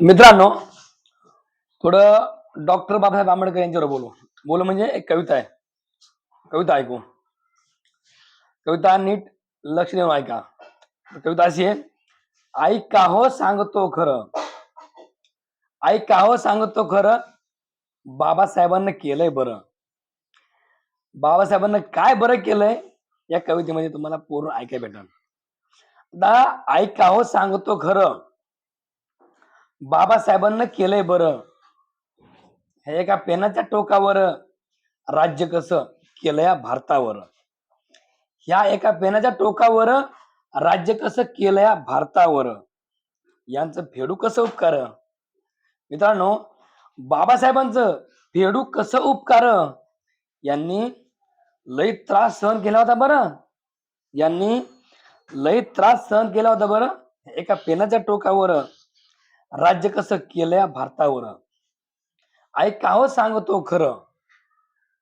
मित्रांनो थोडं डॉक्टर बाबासाहेब आंबेडकर यांच्यावर बोलू. बोलू म्हणजे एक कविता आहे. कविता ऐकू. कविता नीट लक्ष देऊन ऐका. कविता अशी आहे. आई काहो सांगतो खरं? आई काहो सांगतो खरं? बाबासाहेबांना केलंय बरं. बाबासाहेबांना काय बरं केलंय? या कवितेमध्ये तुम्हाला पूर्ण ऐकायला भेटल. दा आई काहो सांगतो खरं? बाबासाहेबांना केलंय बरं. हे एका पेनाच्या टोकावर राज्य कसं केलंय या भारतावर. ह्या एका पेनाच्या टोकावर राज्य कसं केलंय या भारतावर. यांचं फेडू कसं उपकार? मित्रांनो बाबासाहेबांचं फेडू कसं उपकार? यांनी लई त्रास सहन केला होता बरं. यांनी लई त्रास सहन केला होता बरं. एका पेनाच्या टोकावर राज्य कसं केलंय भारतावर ऐका हो सांगतो खरं.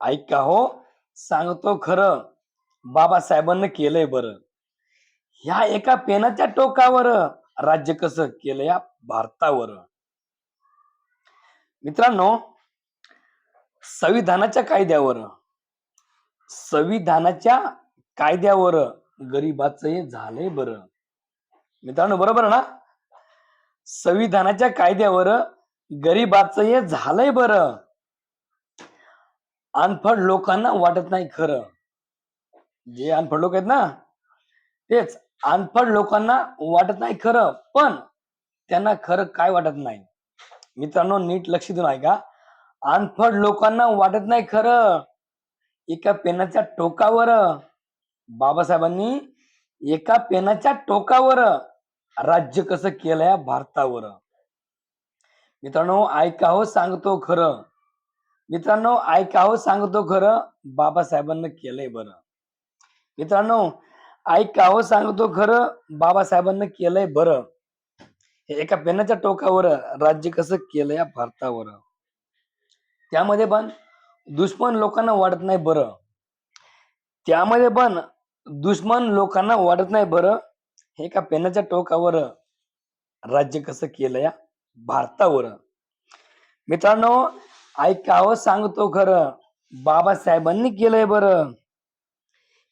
ऐका हो सांगतो खरं. बाबासाहेबांना केलंय बरं. ह्या एका पेनाच्या टोकावर राज्य कसं केलं या भारतावर. मित्रांनो संविधानाच्या कायद्यावर. संविधानाच्या कायद्यावर गरीबाचं हे झालंय बरं. मित्रांनो बरोबर ना? संविधानाच्या कायद्यावर गरीबाचं हे झालंय बरं. अनफड लोकांना वाटत नाही खरं. जे अनफड लोक आहेत ना तेच अनफड लोकांना वाटत नाही खरं. पण त्यांना खरं काय वाटत नाही? मित्रांनो नीट लक्ष देऊन ऐका. अनफड लोकांना वाटत नाही खरं. एका पेनाच्या टोकावर बाबासाहेबांनी एका पेनाच्या टोकावर राज्य कसं केलंय भारतावर. मित्रांनो ऐका हो सांगतो खरं. मित्रांनो ऐका हो सांगतो खरं. बाबासाहेबांना केलंय बरं. मित्रांनो ऐका हो सांगतो खरं. बाबासाहेबांना केलंय बरं. हे एका पेनाच्या टोकावर राज्य कसं केलंय या भारतावर. त्यामध्ये पण दुश्मन लोकांना वाटत नाही बरं. त्यामध्ये पण दुश्मन लोकांना वाटत नाही बरं. हे एका पेनाच्या टोकावर राज्य कसं केलं या भारतावर. मित्रांनो ऐकावं सांगतो खरं. बाबासाहेबांनी केलंय बरं.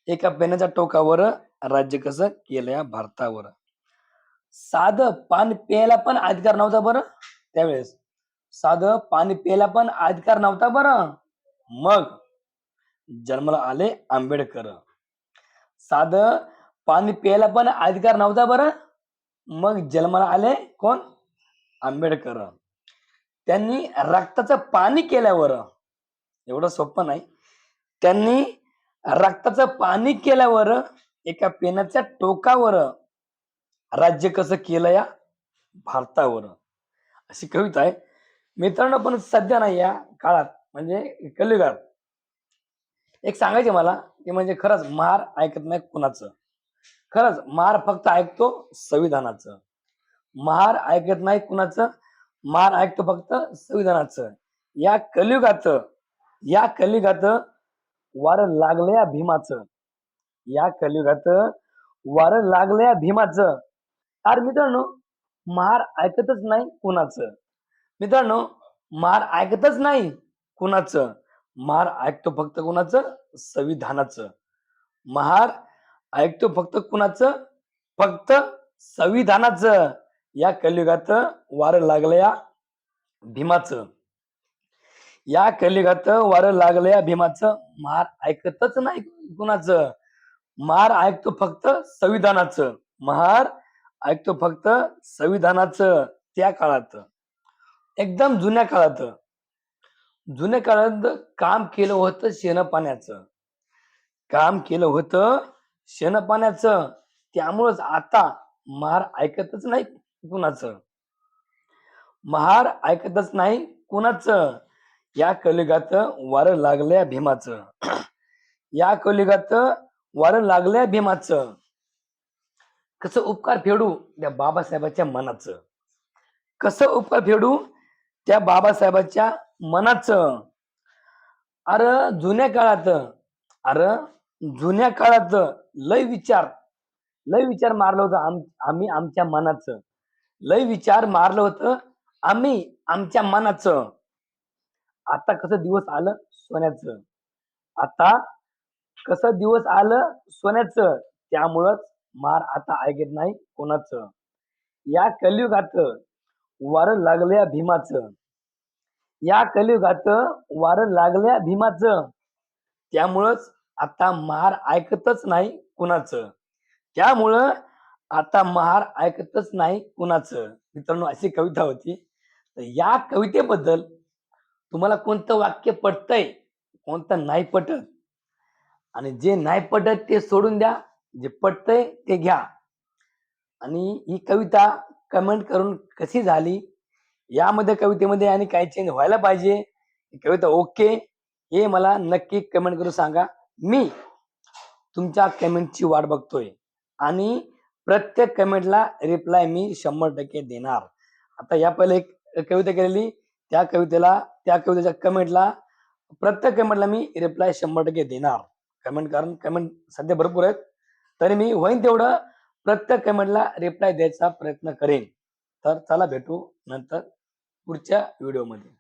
एका पेनाच्या टोकावर राज्य कसं केलं या भारतावर. साध पाणी प्यायला पण अधिकार नव्हता बरं त्यावेळेस. साध पाणी प्यायला पण अधिकार नव्हता बरं. मग जन्माला आले आंबेडकर. साध पाणी प्यायला पण अधिकार नव्हता बरं. मग जन्माला आले कोण? आंबेडकर. त्यांनी रक्ताचं पाणी केल्यावर एवढं सोपं नाही. त्यांनी रक्ताचं पाणी केल्यावर एका पेनाच्या टोकावर राज्य कसं केलं या? भारतावर. अशी कविता आहे. मित्रांनो पण सध्या नाही या काळात म्हणजे कलियुगात. एक सांगायचे मला की म्हणजे खरंच मार ऐकत नाही कुणाचं. खरंच मार फक्त ऐकतो संविधानाचं. महार ऐकत नाही कुणाचं मार ऐकतो फक्त संविधानाचं. या कलियुगात या कलियुगात वार लागलं या भीमाचं. या कलियुगात वार लागलं या भीमाचं. अरे मित्रांनो महार ऐकतच नाही कुणाचं. मित्रांनो मार ऐकतच नाही कुणाचं. मार ऐकतो फक्त कुणाचं? संविधानाचं. महार ऐकतो फक्त कुणाचं? फक्त संविधानाचं. या कलियुगात वार लागलं या भीमाचं. या कलियुगात वार लागलं या भीमाचं. मार ऐकतच नाही कुणाचं? मार ऐकतो फक्त संविधानाचं. महार ऐकतो फक्त संविधानाचं त्या काळात. एकदम जुन्या काळात. जुन्या काळात काम केलं होतं शेण पाण्याचं काम केलं होतं शेण पाण्याचं त्यामुळंच आता महार ऐकतच नाही कुणाचं. महार ऐकतच नाही कुणाचं? या कलिगात वार लागल्या भीमाचं. या कलिगात वार लागल्या भीमाचं. कसं उपकार फेडू त्या बाबासाहेबाच्या मनाचं? कसं उपकार फेडू त्या बाबासाहेबाच्या मनाचं? अरे जुन्या काळात अरे जुन्या काळात लय विचार लय विचार मारलं होतं आम आम्ही आमच्या मनाचं. लय विचार मारलं होतं आम्ही आमच्या मनाचं. आता कसं दिवस आलं? सोन्याचं. आता कसं दिवस आलं? सोन्याचं. त्यामुळंच मार आता ऐकत नाही कोणाचं. या कलियुगात वार लागल्या भीमाचं. या कलियुगात वार लागल्या भीमाचं. त्यामुळंच आता महार ऐकतच नाही कुणाचं. त्यामुळं आता महार ऐकतच नाही कुणाचं. मित्रांनो अशी कविता होती. तर या कवितेबद्दल तुम्हाला कोणतं वाक्य पटतंय कोणतं नाही पटत? आणि जे नाही पटत ते सोडून द्या जे पटतंय ते घ्या. आणि ही कविता कमेंट करून कशी झाली यामध्ये कवितेमध्ये आणि काही चेंज व्हायला पाहिजे. कविता ओके. हे मला नक्की कमेंट करून सांगा. मी तुमच्या कमेंटची वाट बघतोय. आणि प्रत्येक कमेंटला रिप्लाय मी शंभर टक्के देणार. आता या पहिले एक कविता केलेली त्या कवितेला त्या कवितेच्या कमेंटला प्रत्येक कमेंटला मी रिप्लाय शंभर टक्के देणार. कमेंट कारण कमेंट सध्या भरपूर आहेत. तरी मी होईन तेवढं प्रत्येक कमेंटला रिप्लाय द्यायचा प्रयत्न करेन. तर चला भेटू नंतर पुढच्या व्हिडिओमध्ये.